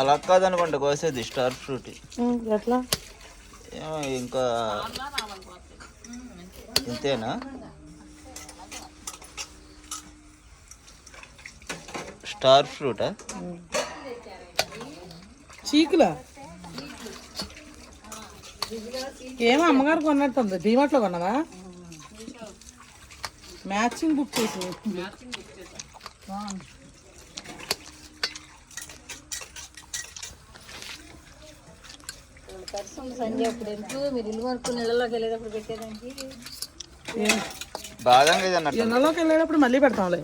అలా కాదనుకుంటా కోసేది star fruit. ఎట్లా? ఇంకా ఇంతేనా? స్టార్ ఫ్రూటా? చీకులా? ఏమో అమ్మగారు కొన్నట్టుంది. డీమార్ట్లో కొన్నావా? మ్యాచింగ్ బుక్ చేసి సంజయ్ అప్పుడు ఎందుకు మీరు ఇల్లు నెలలోకి వెళ్ళేటప్పుడు పెట్టేదానికి వెళ్ళేటప్పుడు మళ్ళీ పెడతాంలే.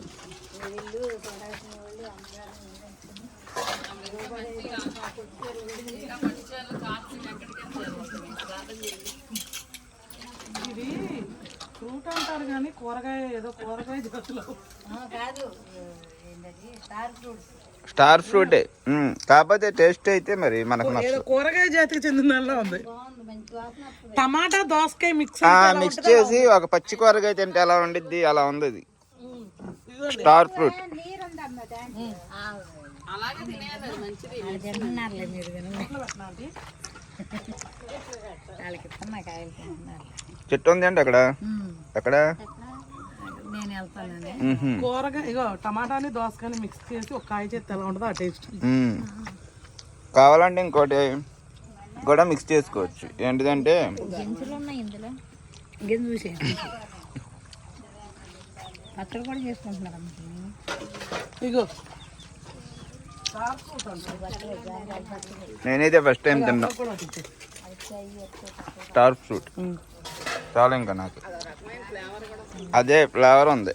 ఇది ఫ్రూట్ అంటారు కానీ కూరగాయ ఏదో కూరగాయ జాతిలో ఆ, కాదు ఏంటది? Star fruits. స్టార్ ఫ్రూటే. కాకపోతే టేస్ట్ అయితే మరి మనకు కూరగాయ జాతికి చెందిన ఉంది. బాగుంది మంచి వాసన వస్తుంది. టమాటా దోసకాయ మిక్స్ మిక్స్ చేసి ఒక పచ్చి కూరగాయ తింటే ఎలా ఉండిద్ది అలా ఉంది స్టార్ ఫ్రూట్. మీరు చెట్టు ఉంది అండి అక్కడ? అక్కడ నేను. కూరగాయ ఇగో టమాటాని దోసకాయని మిక్స్ చేసి ఒక కాయ చేస్తే ఎలా ఉంటుందో ఆ టేస్ట్. కావాలంటే ఇంకోటి కూడా మిక్స్ చేసుకోవచ్చు. ఏంటిదంటే గింజలు ఉన్నాయి ఇందులో. గింజ చూసే పచ్చడి కూడా చేసుకుంటున్నారు అమ్మ ఇగో నేనైతే ఫస్ట్ టైం తిన్నా. స్టార్ ఫ్రూట్ చాలా ఇంకా నాకు. అదే ఫ్లేవర్ ఉంది.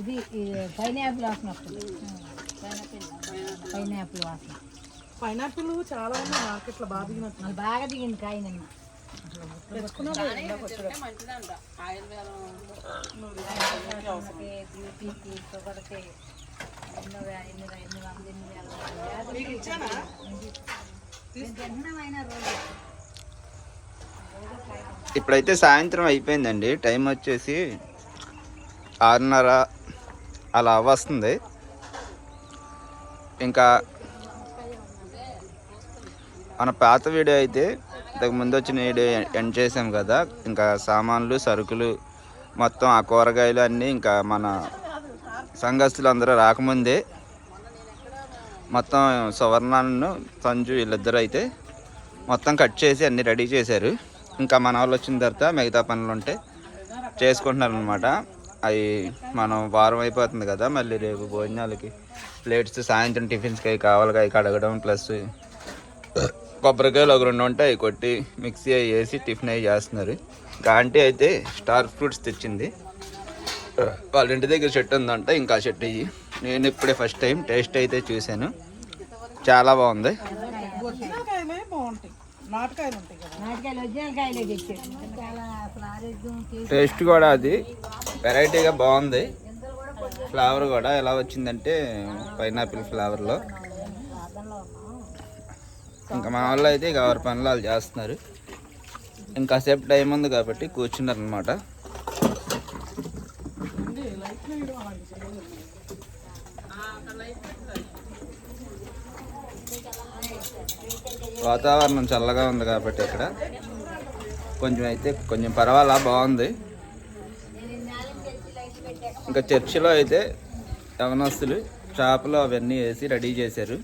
ఇది పైనాపిల్ వాసన వస్తుంది. పైనాపిల్ వాసన. పైనాపిల్ చాలా ఉన్నాయి మార్కెట్లో బాగా దిగినట్టు. బాగా దిగింది కాయ నిన్న. షుగర్కి ఇప్పుడైతే సాయంత్రం అయిపోయిందండి. టైం వచ్చేసి ఆరున్నర అలా వస్తుంది. ఇంకా మన పాత వీడియో అయితే ఇంతకు ముందు వచ్చిన వీడియో ఎండ్ చేసాం కదా. ఇంకా సామాన్లు సరుకులు మొత్తం ఆ కూరగాయలు అన్నీ ఇంకా మన సంఘస్థులు అందరూ రాకముందే మొత్తం సువర్ణను సంజు వీళ్ళిద్దరూ అయితే మొత్తం కట్ చేసి అన్ని రెడీ చేశారు. ఇంకా మన వాళ్ళు వచ్చిన తర్వాత మిగతా పనులు ఉంటే చేసుకుంటున్నారు అనమాట అవి మనం వారం అయిపోతుంది కదా మళ్ళీ రేపు భోజనాలకి ప్లేట్స్ సాయంత్రం టిఫిన్స్కి అవి కావాలి అవి కడగడం ప్లస్ కొబ్బరికాయలు ఒక రెండు ఉంటాయి అవి కొట్టి మిక్సీ అవి వేసి టిఫిన్ అవి చేస్తున్నారు. ఇంకా ఆంటీ అయితే స్టార్ ఫ్రూట్స్ తెచ్చింది. వాళ్ళ ఇంటి దగ్గర చెట్టు ఉందంట ఇంకా ఆ చెట్టు ఇవి నేను ఇప్పుడే ఫస్ట్ టైం టేస్ట్ అయితే చూశాను. చాలా బాగుంది. టేస్ట్ కూడా అది. వెరైటీగా బాగుంది. ఫ్లేవర్ కూడా ఎలా వచ్చిందంటే పైనాపిల్ ఫ్లేవర్లో ఇంకా మా వాళ్ళు అయితే ఇక ఎవరి పనులు వాళ్ళు చేస్తున్నారు. ఇంకాసేపు టైం ఉంది కాబట్టి కూర్చున్నారు అనమాట వాతావరణం చల్లగా ఉంది కాబట్టి ఇక్కడ. కొంచెం అయితే కొంచెం పర్వాలా బాగుంది. ఇంకా చర్చిలో అయితే యవనస్తులు చేపలు అవన్నీ వేసి రెడీ చేశారు.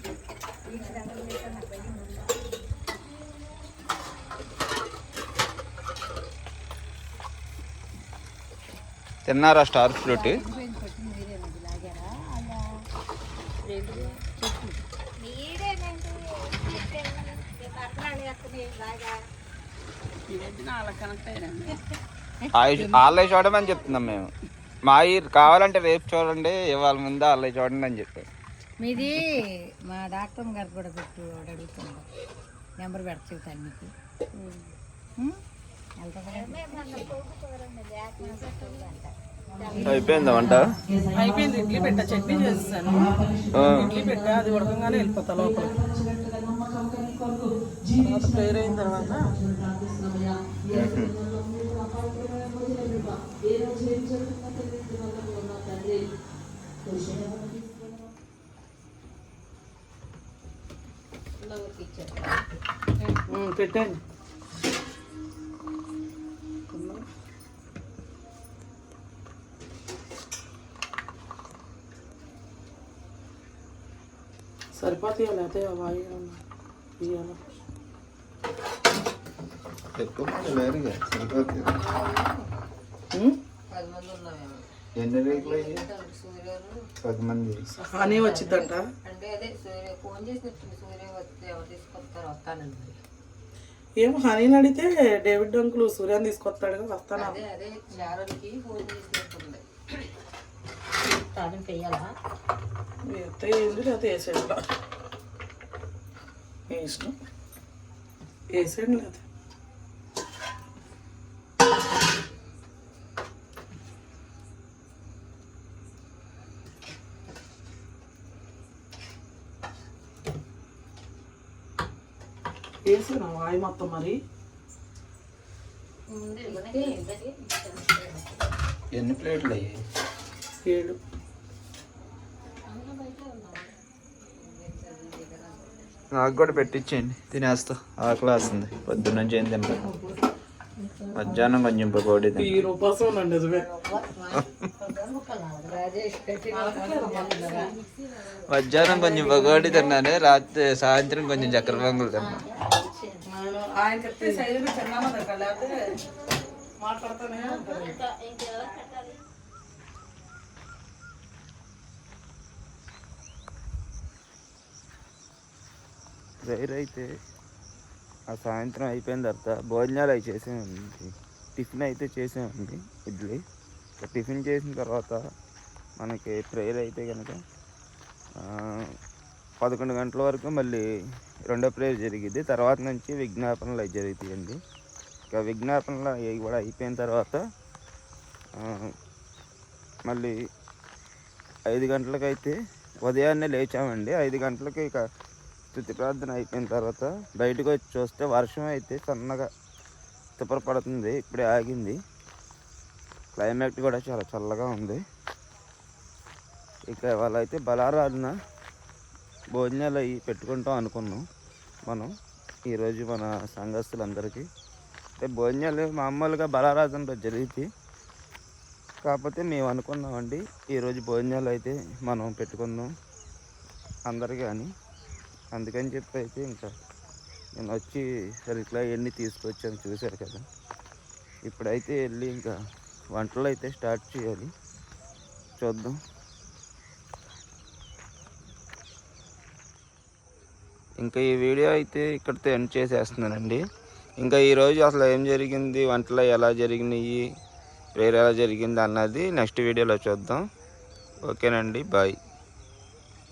తిన్నారా స్టార్ ఫ్రూట్? వాళ్ళే చూడమని చెప్తున్నాం మేము. మా కావాలంటే రేపు చూడండి ఇవాళ ముందు వాళ్ళే చూడండి అని చెప్పారు మీది మా డాక్టర్ గారు కూడా పెట్టు అడుగుతున్నాడు. నెంబర్ పెడతా చెబుతాను మీకు? అయిపోయిందా వంట? అయిపోయింది ఇడ్లీ పెట్టా చట్నీ చేస్తాను ఇడ్లీ పెట్టా అది ఉడకంగానే వెళ్ళిపోతా లోపల. తర్వాత ప్రేయర్ అయిన తర్వాత? పెట్టండి. సరిపోతాయో లేకపోతే ఇవ్వాలి ఎక్కువ లేరుగా సరిపోతుంది ఎన్ని రేకులు అయ్యి? పది మంది. హనీ వచ్చిందంట. అంటే అదే సూర్య ఫోన్ చేసినట్టుంది సూర్య వస్తే ఎవరు తీసుకొస్తారు? వస్తానండి ఏమో హనీని అడిగితే డేవిడ్ అంకుల్ సూర్యాన్ని తీసుకొస్తాడు వస్తాను? అదే అదే. చారులకి ఫోన్ చేసినట్టుంది తాలింపు వేయాలా? ఎంత ఏంది లేకపోతే వేసేయాల మీ ఇష్టం. వేసేయండి లేదా వేసాను వాయి మొత్తం మరి. ఎన్ని ప్లేట్లు అయ్యాయి? ఏడు. నాకు కూడా పెట్టించేయండి తినేస్తా. ఆకలి వస్తుంది. పొద్దున్న నుంచి ఏం తింటా మధ్యాహ్నం కొంచెం పకోడీ మధ్యాహ్నం కొంచెం పకోడీ తిన్నాను రాత్రి సాయంత్రం కొంచెం చక్కెర పొంగల్ తిన్నాను నేను ఆయన చెప్తే సైజు చిన్నాను దగ్గర లేకపోతే మాట్లాడుతూనే ప్రేయర్ అయితే ఆ సాయంత్రం అయిపోయిన తర్వాత భోజనాలు అవి చేసామండి టిఫిన్ అయితే చేసామండి ఇడ్లీ. టిఫిన్ చేసిన తర్వాత మనకి ప్రేయర్ అయితే కనుక పదకొండు గంటల వరకు మళ్ళీ రెండో ప్రేయర్ జరిగింది. తర్వాత నుంచి విజ్ఞాపనలు అవి జరుగుతాయండి ఇక విజ్ఞాపనలు అవి కూడా అయిపోయిన తర్వాత మళ్ళీ ఐదు గంటలకైతే ఉదయాన్నే లేచామండి. ఐదు గంటలకి ఇక స్థుతి ప్రార్థన అయిపోయిన తర్వాత బయటకు వచ్చి చూస్తే వర్షం అయితే సన్నగా పడుతుంది ఇప్పుడే ఆగింది. క్లైమేట్ కూడా చాలా చల్లగా ఉంది. ఇక వాళ్ళైతే బలారాధన భోజనాలు అవి పెట్టుకుంటాం అనుకున్నాం. మనం ఈరోజు మన సంఘస్థులందరికీ. అంటే భోజనాలు మామూలుగా బలారాజంలో జరుగుతాయి కాకపోతే మేము అనుకున్నామండి ఈరోజు భోజనాలు అయితే మనం పెట్టుకుందాం అందరికీ అని. అందుకని చెప్పి అయితే ఇంకా నేను వచ్చి సరిగ్గా ఎన్ని తీసుకొచ్చాను చూశారు కదా. ఇప్పుడైతే వెళ్ళి ఇంకా వంటలు అయితే స్టార్ట్ చేయాలి. చూద్దాం. ఇంకా ఈ వీడియో అయితే ఇక్కడితో ఎండ్ చేసేస్తున్నానండి. ఇంకా ఈరోజు అసలు ఏం జరిగింది వంటలు ఎలా జరిగినాయి వేరే ఎలా జరిగింది అన్నది నెక్స్ట్ వీడియోలో చూద్దాం. ఓకేనండి బాయ్.